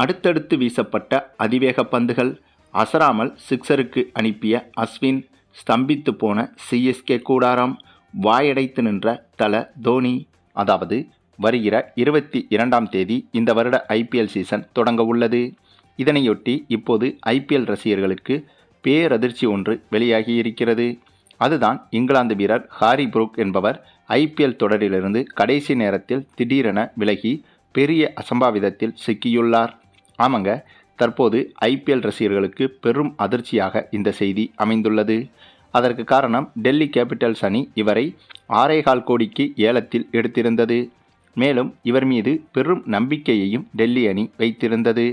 அடுத்தடுத்து வீசப்பட்ட அதிவேக பந்துகள் அசராமல் சிக்ஸருக்கு அனுப்பிய அஸ்வின் ஸ்தம்பித்து போன சிஎஸ்கே கூடாரம் வாயடைத்து நின்ற தல தோனி அதாவது வருகிற இருபத்தி இரண்டாம் தேதி இந்த வருட ஐபிஎல் சீசன் தொடங்க உள்ளது. இதனையொட்டி இப்போது ஐபிஎல் ரசிகர்களுக்கு பேரதிர்ச்சி ஒன்று வெளியாகியிருக்கிறது அதுதான் இங்கிலாந்து வீரர் ஹாரி புரூக் என்பவர் ஐபிஎல் தொடரிலிருந்து கடைசி நேரத்தில் திடீரென விலகி பெரிய அசம்பாவிதத்தில் சிக்கியுள்ளார். ஆமாங்க. தற்போது ஐபிஎல் ரசிகர்களுக்கு பெரும் அதிர்ச்சியாக இந்த செய்தி அமைந்துள்ளது. அதற்கு காரணம் டெல்லி கேபிட்டல்ஸ் அணி இவரை ஆறேகால் கோடிக்கு ஏலத்தில் எடுத்திருந்தது. மேலும் இவர் மீது பெரும் நம்பிக்கையையும் டெல்லி அணி வைத்திருந்தது.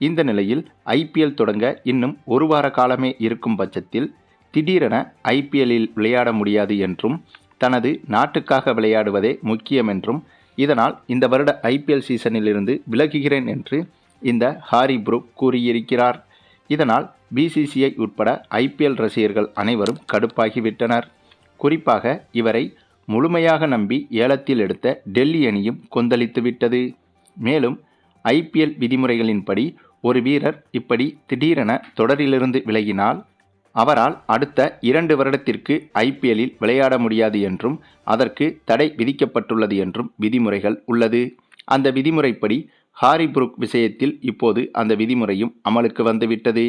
இந்த நிலையில் ஐபிஎல் தொடங்க இன்னும் ஒரு வார காலமே இருக்கும் பட்சத்தில் திடீரென ஐபிஎல்லில் விளையாட முடியாது என்றும் தனது நாட்டுக்காக விளையாடுவதே முக்கியம் என்றும் இதனால் இந்த வருட ஐபிஎல் சீசனிலிருந்து விலகுகிறேன் என்று இந்த ஹாரி புரூக் கூறியிருக்கிறார். இதனால் பிசிசிஐ உட்பட ஐபிஎல் ரசிகர்கள் அனைவரும் கடுப்பாகிவிட்டனர். குறிப்பாக இவரை முழுமையாக நம்பி ஏலத்தில் எடுத்த டெல்லி அணியும் கொந்தளித்துவிட்டது மேலும் ஐபிஎல் விதிமுறைகளின்படி ஒரு வீரர் இப்படி திடீரென தொடரிலிருந்து விலகினால் அவரால் அடுத்த இரண்டு வருடத்திற்கு ஐபிஎல்லில் விளையாட முடியாது என்றும் அதற்கு தடை விதிக்கப்பட்டுள்ளது என்றும் விதிமுறைகள் உள்ளது. அந்த விதிமுறைப்படி ஹாரி புருக் விஷயத்தில் இப்போது அந்த விதிமுறையும் அமலுக்கு வந்துவிட்டது.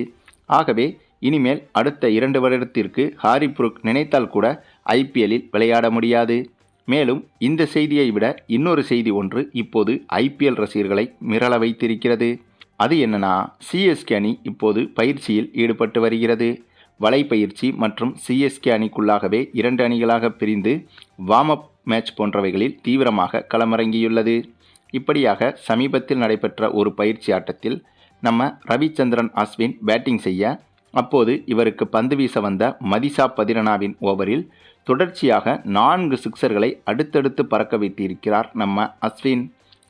ஆகவே இனிமேல் அடுத்த இரண்டு வருடத்திற்கு ஹாரி புருக் நினைத்தால் கூட ஐபிஎல்லில் விளையாட முடியாது. மேலும் இந்த செய்தியை விட இன்னொரு செய்தி ஒன்று இப்போது ஐபிஎல் ரசிகர்களை மிரள வைத்திருக்கிறது. அது என்னன்னா சிஎஸ்கே அணி இப்போது பயிற்சியில் ஈடுபட்டு வருகிறது. வலைப்பயிற்சி மற்றும் சிஎஸ்கே அணிக்குள்ளாகவே இரண்டு அணிகளாக பிரிந்து வார்ம் அப் மேட்ச் போன்றவைகளில் தீவிரமாக களமிறங்கியுள்ளது. இப்படியாக சமீபத்தில் நடைபெற்ற ஒரு பயிற்சி ஆட்டத்தில் நம்ம ரவிச்சந்திரன் அஸ்வின் பேட்டிங் செய்ய அப்போது இவருக்கு பந்து வீச வந்த மதிசா பதிரனாவின் ஓவரில் தொடர்ச்சியாக நான்கு சிக்சர்களை அடுத்தடுத்து பறக்க வைத்திருக்கிறார் நம்ம அஸ்வின்.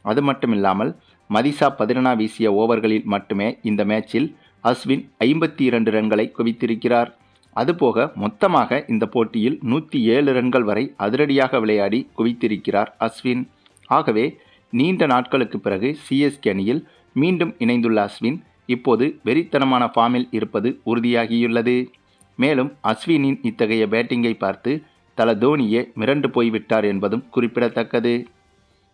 அது மட்டுமில்லாமல் மதிசா பதிரனா வீசிய ஓவர்களில் மட்டுமே இந்த மேட்சில் அஸ்வின் ஐம்பத்தி இரண்டு ரன்களை குவித்திருக்கிறார். அதுபோக மொத்தமாக இந்த போட்டியில் நூற்றி ஏழு ரன்கள் வரை அதிரடியாக விளையாடி குவித்திருக்கிறார் அஸ்வின். ஆகவே நீண்ட நாட்களுக்கு பிறகு சிஎஸ்கே அணியில் மீண்டும் இணைந்துள்ள அஸ்வின் இப்போது வெறித்தனமான ஃபார்மில் இருப்பது உறுதியாகியுள்ளது. மேலும் அஸ்வினின் இத்தகைய பேட்டிங்கை பார்த்து தல தோனியே மிரண்டு போய்விட்டார் என்பதும் குறிப்பிடத்தக்கது.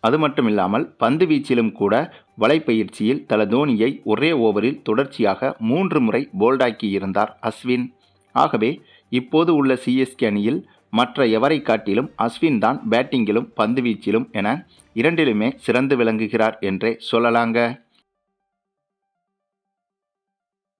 அது மட்டுமில்லாமல் பந்து வீச்சிலும் கூட வலைப்பயிற்சியில் தல தோனியை ஒரே ஓவரில் தொடர்ச்சியாக மூன்று முறை போல்டாக்கி இருந்தார் அஸ்வின். ஆகவே இப்போது உள்ள சிஎஸ்கே அணியில் மற்ற எவரை காட்டிலும் அஸ்வின் தான் பேட்டிங்கிலும் பந்து வீச்சிலும் என இரண்டிலுமே சிறந்து விளங்குகிறார் என்றே சொல்லலாங்க.